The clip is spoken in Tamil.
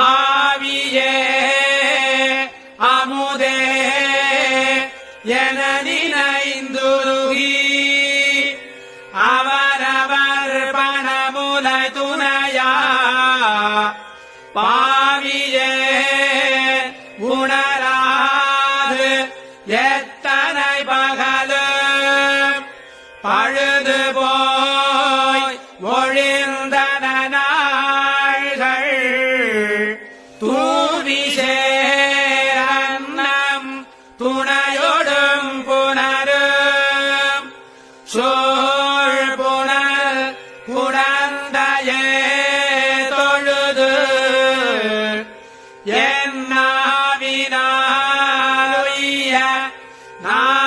ஆவியே அமுதே என நினைந்துருகி அவரவர் பணமுலை துணையா? பாவியே உணராது எத்தனை பகலும் பழுது போ சேரன்னம் துணையொடும் புனரும் சோழ் புனல் புடந்தையே தொழுது. என்னாவினாலுய்ய நான்